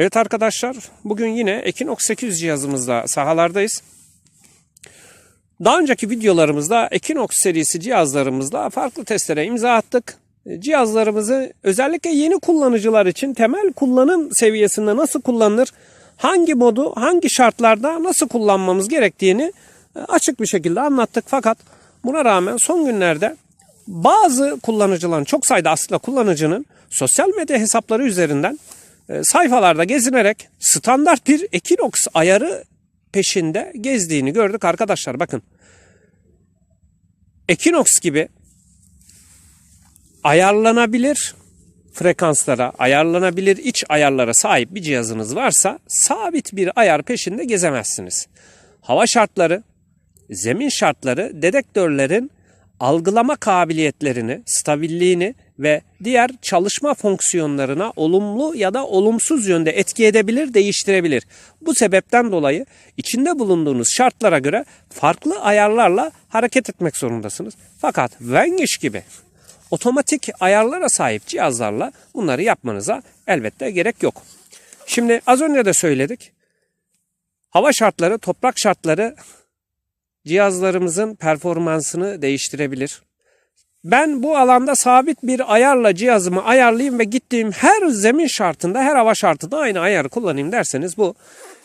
Evet arkadaşlar bugün yine Ekinox 800 cihazımızla sahalardayız. Daha önceki videolarımızda Ekinox serisi cihazlarımızla farklı testlere imza attık. Cihazlarımızı özellikle yeni kullanıcılar için temel kullanım seviyesinde nasıl kullanılır, hangi modu, hangi şartlarda nasıl kullanmamız gerektiğini e, açık bir şekilde anlattık. Fakat buna rağmen son günlerde bazı kullanıcıların, çok sayıda aslında kullanıcının sosyal medya hesapları üzerinden sayfalarda gezinerek standart bir Ekinox ayarı peşinde gezdiğini gördük arkadaşlar. Bakın Ekinox gibi ayarlanabilir frekanslara, ayarlanabilir iç ayarlara sahip bir cihazınız varsa sabit bir ayar peşinde gezemezsiniz. Hava şartları, zemin şartları dedektörlerin algılama kabiliyetlerini, stabilliğini ve diğer çalışma fonksiyonlarına olumlu ya da olumsuz yönde etki edebilir, değiştirebilir. Bu sebepten dolayı içinde bulunduğunuz şartlara göre farklı ayarlarla hareket etmek zorundasınız. Fakat Wengish gibi otomatik ayarlara sahip cihazlarla bunları yapmanıza elbette gerek yok. Şimdi az önce de söyledik. Hava şartları, toprak şartları cihazlarımızın performansını değiştirebilir. Ben bu alanda sabit bir ayarla cihazımı ayarlayayım ve gittiğim her zemin şartında, her hava şartında aynı ayarı kullanayım derseniz bu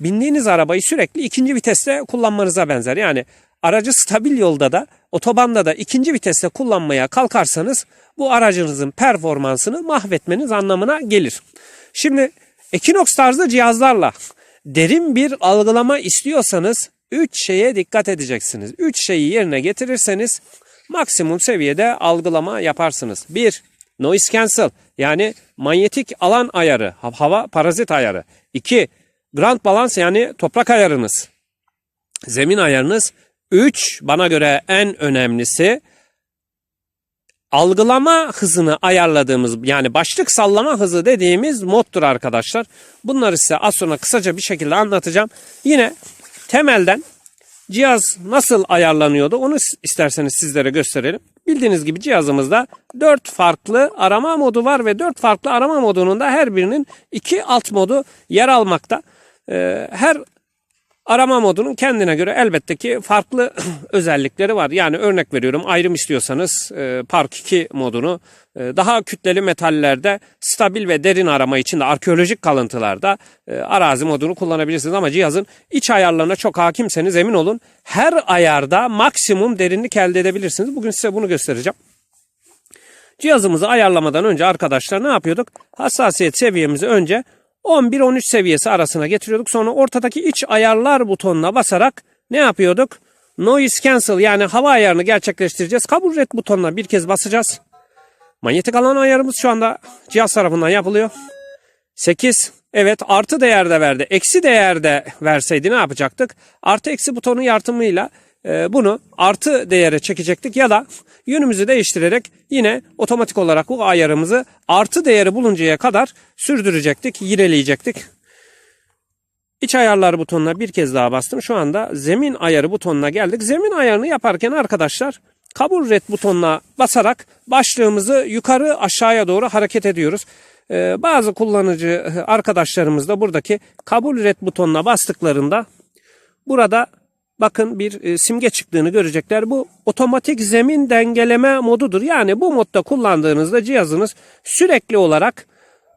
bindiğiniz arabayı sürekli ikinci viteste kullanmanıza benzer. Yani aracı stabil yolda da otobanda da ikinci viteste kullanmaya kalkarsanız bu aracınızın performansını mahvetmeniz anlamına gelir. Şimdi Ekinox tarzı cihazlarla derin bir algılama istiyorsanız 3 şeye dikkat edeceksiniz. 3 şeyi yerine getirirseniz maksimum seviyede algılama yaparsınız. 1. Noise cancel yani manyetik alan ayarı, hava parazit ayarı. 2. Ground balance yani toprak ayarınız. Zemin ayarınız. 3. Bana göre en önemlisi algılama hızını ayarladığımız yani başlık sallama hızı dediğimiz moddur arkadaşlar. Bunları size az sonra kısaca bir şekilde anlatacağım. Yine temelden cihaz nasıl ayarlanıyordu onu isterseniz sizlere gösterelim. Bildiğiniz gibi cihazımızda 4 farklı arama modu var ve 4 farklı arama modunun da her birinin 2 alt modu yer almakta. Ee, her arama modunun kendine göre elbette ki farklı özellikleri var. Yani örnek veriyorum ayrım istiyorsanız e, Park 2 modunu e, daha kütleli metallerde stabil ve derin arama için de arkeolojik kalıntılarda e, arazi modunu kullanabilirsiniz. Ama cihazın iç ayarlarına çok hakimseniz emin olun her ayarda maksimum derinlik elde edebilirsiniz. Bugün size bunu göstereceğim. Cihazımızı ayarlamadan önce arkadaşlar ne yapıyorduk? Hassasiyet seviyemizi önce 11-13 seviyesi arasına getiriyorduk. Sonra ortadaki iç ayarlar butonuna basarak ne yapıyorduk? Noise cancel yani hava ayarını gerçekleştireceğiz. Kabul et butonuna bir kez basacağız. Manyetik alan ayarımız şu anda cihaz tarafından yapılıyor. 8. Evet artı değerde verdi. Eksi değerde verseydi ne yapacaktık? Artı eksi butonu yardımıyla bunu artı değere çekecektik ya da yönümüzü değiştirerek yine otomatik olarak bu ayarımızı artı değeri buluncaya kadar sürdürecektik, yireleyecektik. İç ayarlar butonuna bir kez daha bastım. Şu anda zemin ayarı butonuna geldik. Zemin ayarını yaparken arkadaşlar kabul red butonuna basarak başlığımızı yukarı aşağıya doğru hareket ediyoruz. Ee, bazı kullanıcı arkadaşlarımız da buradaki kabul red butonuna bastıklarında burada bakın bir e, simge çıktığını görecekler. Bu otomatik zemin dengeleme modudur. Yani bu modda kullandığınızda cihazınız sürekli olarak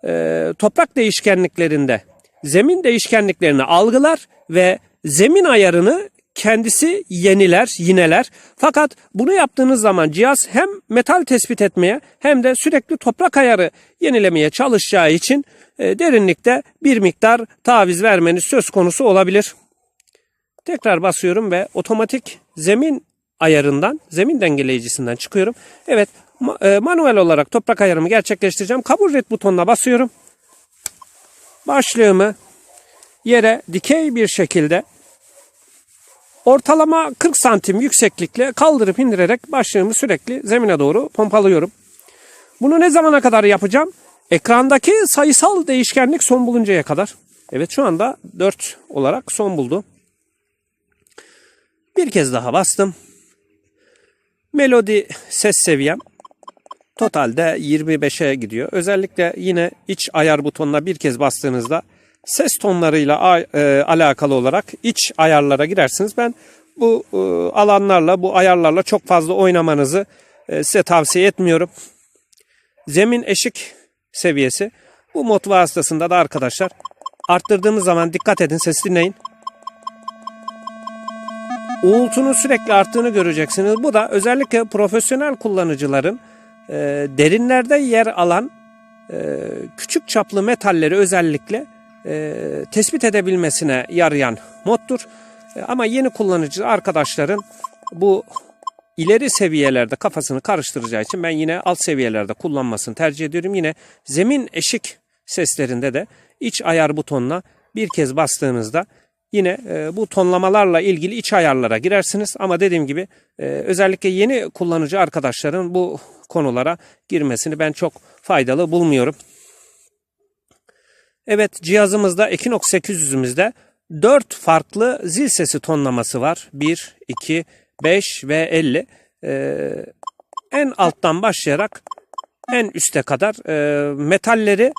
e, toprak değişkenliklerinde zemin değişkenliklerini algılar ve zemin ayarını kendisi yeniler, yineler. Fakat bunu yaptığınız zaman cihaz hem metal tespit etmeye hem de sürekli toprak ayarı yenilemeye çalışacağı için e, derinlikte bir miktar taviz vermeniz söz konusu olabilir. Tekrar basıyorum ve otomatik zemin ayarından, zemin dengeleyicisinden çıkıyorum. Evet, e, manuel olarak toprak ayarımı gerçekleştireceğim. Kabul et butonuna basıyorum. Başlığımı yere dikey bir şekilde ortalama 40 santim yükseklikle kaldırıp indirerek başlığımı sürekli zemine doğru pompalıyorum. Bunu ne zamana kadar yapacağım? Ekrandaki sayısal değişkenlik son buluncaya kadar. Evet şu anda 4 olarak son buldu. Bir kez daha bastım. Melodi ses seviyem totalde 25'e gidiyor. Özellikle yine iç ayar butonuna bir kez bastığınızda ses tonlarıyla e, alakalı olarak iç ayarlara girersiniz. Ben bu e, alanlarla, bu ayarlarla çok fazla oynamanızı e, size tavsiye etmiyorum. Zemin eşik seviyesi. Bu mod vasıtasında da arkadaşlar arttırdığımız zaman dikkat edin ses dinleyin. Uğultunun sürekli arttığını göreceksiniz. Bu da özellikle profesyonel kullanıcıların e, derinlerde yer alan e, küçük çaplı metalleri özellikle e, tespit edebilmesine yarayan moddur. E, ama yeni kullanıcı arkadaşların bu ileri seviyelerde kafasını karıştıracağı için ben yine alt seviyelerde kullanmasını tercih ediyorum. Yine zemin eşik seslerinde de iç ayar butonuna bir kez bastığınızda yine e, bu tonlamalarla ilgili iç ayarlara girersiniz. Ama dediğim gibi e, özellikle yeni kullanıcı arkadaşların bu konulara girmesini ben çok faydalı bulmuyorum. Evet cihazımızda Equinox 800'ümüzde 4 farklı zil sesi tonlaması var. 1, 2, 5 ve 50. Ee, en alttan başlayarak en üste kadar e, metalleri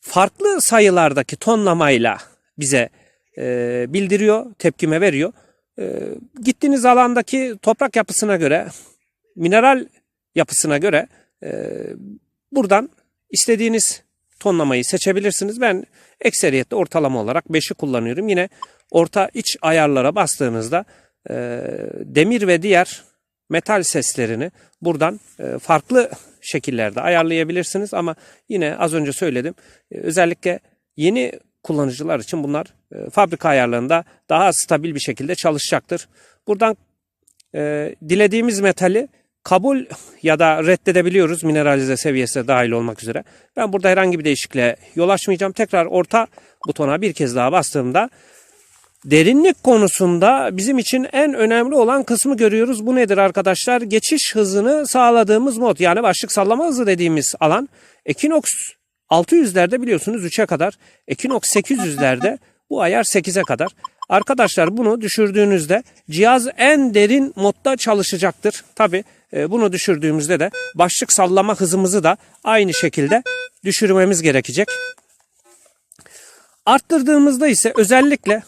farklı sayılardaki tonlamayla bize e, bildiriyor, tepkime veriyor. E, gittiğiniz alandaki toprak yapısına göre, mineral yapısına göre e, buradan istediğiniz tonlamayı seçebilirsiniz. Ben ekseriyette ortalama olarak 5'i kullanıyorum. Yine orta iç ayarlara bastığınızda e, demir ve diğer metal seslerini buradan farklı şekillerde ayarlayabilirsiniz. Ama yine az önce söyledim özellikle yeni kullanıcılar için bunlar e, fabrika ayarlarında daha stabil bir şekilde çalışacaktır. Buradan e, dilediğimiz metali kabul ya da reddedebiliyoruz mineralize seviyesi dahil olmak üzere. Ben burada herhangi bir değişikliğe yol açmayacağım. Tekrar orta butona bir kez daha bastığımda derinlik konusunda bizim için en önemli olan kısmı görüyoruz. Bu nedir arkadaşlar? Geçiş hızını sağladığımız mod yani başlık sallama hızı dediğimiz alan Equinox 600'lerde biliyorsunuz 3'e kadar. Equinox 800'lerde bu ayar 8'e kadar. Arkadaşlar bunu düşürdüğünüzde cihaz en derin modda çalışacaktır. Tabi bunu düşürdüğümüzde de başlık sallama hızımızı da aynı şekilde düşürmemiz gerekecek. Arttırdığımızda ise özellikle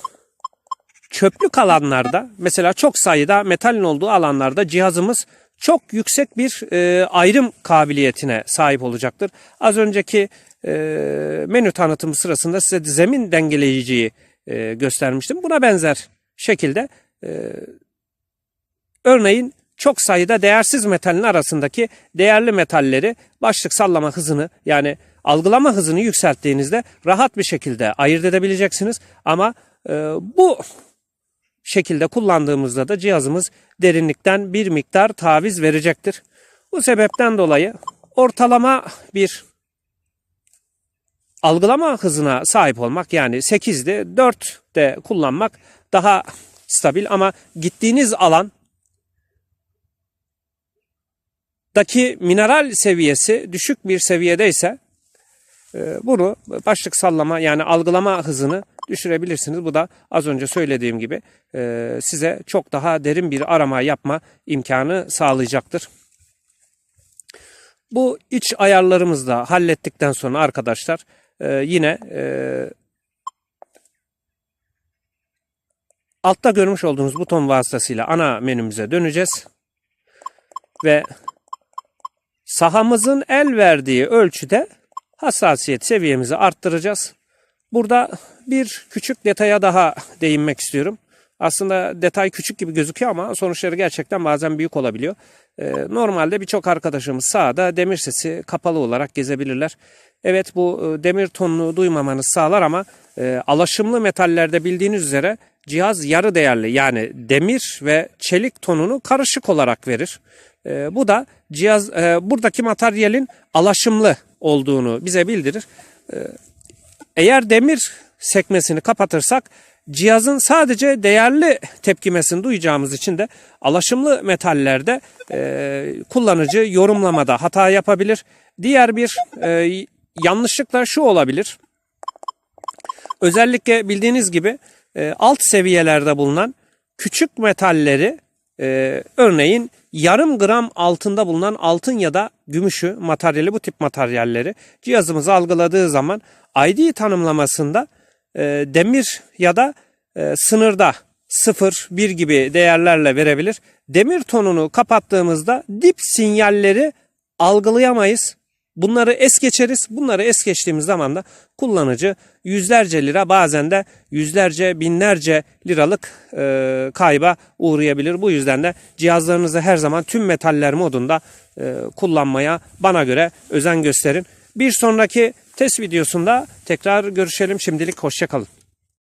çöplük alanlarda mesela çok sayıda metalin olduğu alanlarda cihazımız çok yüksek bir e, ayrım kabiliyetine sahip olacaktır. Az önceki e, menü tanıtımı sırasında size zemin dengeleyiciyi e, göstermiştim. Buna benzer şekilde e, örneğin çok sayıda değersiz metalin arasındaki değerli metalleri başlık sallama hızını yani algılama hızını yükselttiğinizde rahat bir şekilde ayırt edebileceksiniz. Ama e, bu şekilde kullandığımızda da cihazımız derinlikten bir miktar taviz verecektir. Bu sebepten dolayı ortalama bir algılama hızına sahip olmak yani 8'de 4'de kullanmak daha stabil ama gittiğiniz alan daki mineral seviyesi düşük bir seviyedeyse e, bunu başlık sallama yani algılama hızını düşürebilirsiniz. Bu da az önce söylediğim gibi e, size çok daha derin bir arama yapma imkanı sağlayacaktır. Bu iç ayarlarımızı da hallettikten sonra arkadaşlar e, yine altta görmüş olduğunuz buton vasıtasıyla ana menümüze döneceğiz. Ve sahamızın el verdiği ölçüde hassasiyet seviyemizi arttıracağız. Burada bir küçük detaya daha değinmek istiyorum. Aslında detay küçük gibi gözüküyor ama sonuçları gerçekten bazen büyük olabiliyor. Ee, normalde birçok arkadaşımız sağda demir sesi kapalı olarak gezebilirler. Evet bu e, demir tonunu duymamanız sağlar ama e, alaşımlı metallerde bildiğiniz üzere cihaz yarı değerli yani demir ve çelik tonunu karışık olarak verir. E, bu da cihaz e, buradaki materyalin alaşımlı olduğunu bize bildirir. E, eğer demir sekmesini kapatırsak cihazın sadece değerli tepkimesini duyacağımız için de alaşımlı metallerde e, kullanıcı yorumlamada hata yapabilir. Diğer bir e, yanlışlık da şu olabilir. Özellikle bildiğiniz gibi e, alt seviyelerde bulunan küçük metalleri e, örneğin yarım gram altında bulunan altın ya da gümüşü materyali bu tip materyalleri cihazımız algıladığı zaman ID tanımlamasında e, demir ya da e, sınırda 0, 1 gibi değerlerle verebilir. Demir tonunu kapattığımızda dip sinyalleri algılayamayız. Bunları es geçeriz. Bunları es geçtiğimiz zaman da kullanıcı yüzlerce lira bazen de yüzlerce binlerce liralık e, kayba uğrayabilir. Bu yüzden de cihazlarınızı her zaman tüm metaller modunda e, kullanmaya bana göre özen gösterin. Bir sonraki test videosunda tekrar görüşelim. Şimdilik hoşçakalın.